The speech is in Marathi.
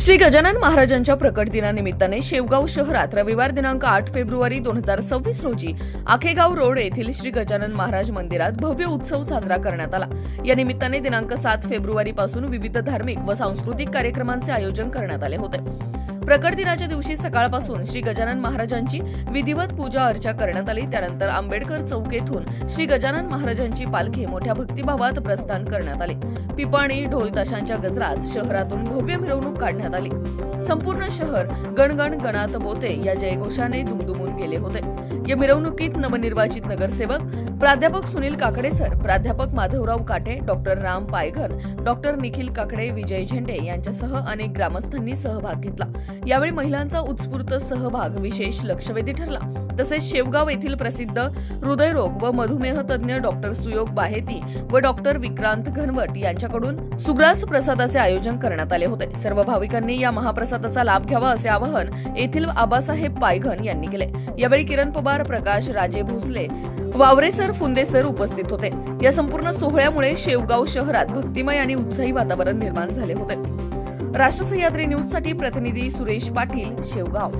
श्री गजानन महाराजांच्या प्रकट दिनानिमित्ताने शेवगाव शहरात रविवार दिनांक आठ फेब्रुवारी दोन हजार सव्वीस रोजी आखेगाव रोड येथील श्री गजानन महाराज मंदिरात भव्य उत्सव साजरा करण्यात आला. या निमित्ताने दिनांक सात फेब्रुवारी पासून विविध धार्मिक व सांस्कृतिक कार्यक्रमांचे आयोजन करण्यात आले होते. प्रकट दिनाच्या दिवशी सकाळपासून श्री गजानन महाराजांची विधिवत पूजा अर्चा करण्यात आली. त्यानंतर आंबेडकर चौक येथून श्री गजानन महाराजांची पालखी मोठ्या भक्तिभावात प्रस्थान करण्यात आले. पिपाणी ढोल ताशांच्या गजरात शहरातून भव्य मिरवणूक काढण्यात आली. संपूर्ण शहर गणगण गणात बोते या जयघोषाने दुमदुमून गेले होते. या मिरवणुकीत नवनिर्वाचित नगरसेवक प्राध्यापक सुनील काकडे सर प्राध्यापक माधवराव काटे डॉक्टर राम पायघर डॉक्टर निखिल काकडे विजय झेंडे यांच्यासह अनेक ग्रामस्थांनी सहभाग घेतला. यावेळी महिलांचा उत्स्फूर्त सहभाग विशेष लक्षवेधी ठरला. तसेच शेवगाव येथील प्रसिद्ध हृदयरोग व मधुमेह तज्ज्ञ डॉक्टर सुयोग बाहेती व डॉक्टर विक्रांत घनवट यांच्याकडून सुग्रास प्रसादाचे आयोजन करण्यात आले होते. सर्व भाविकांनी या महाप्रसादाचा लाभ घ्यावा असे आवाहन येथील आबासाहेब पायघन यांनी केले. यावेळी किरण पवार प्रकाश राजे भोसले वावरेसर फुंदेसर उपस्थित होते. या संपूर्ण सोहळ्यामुळे शेवगाव शहरात भक्तिमय आणि उत्साही वातावरण निर्माण झाले होते. राष्ट्र सह्याद्री न्यूजसाठी प्रतिनिधी सुरेश पाटील शेवगाव.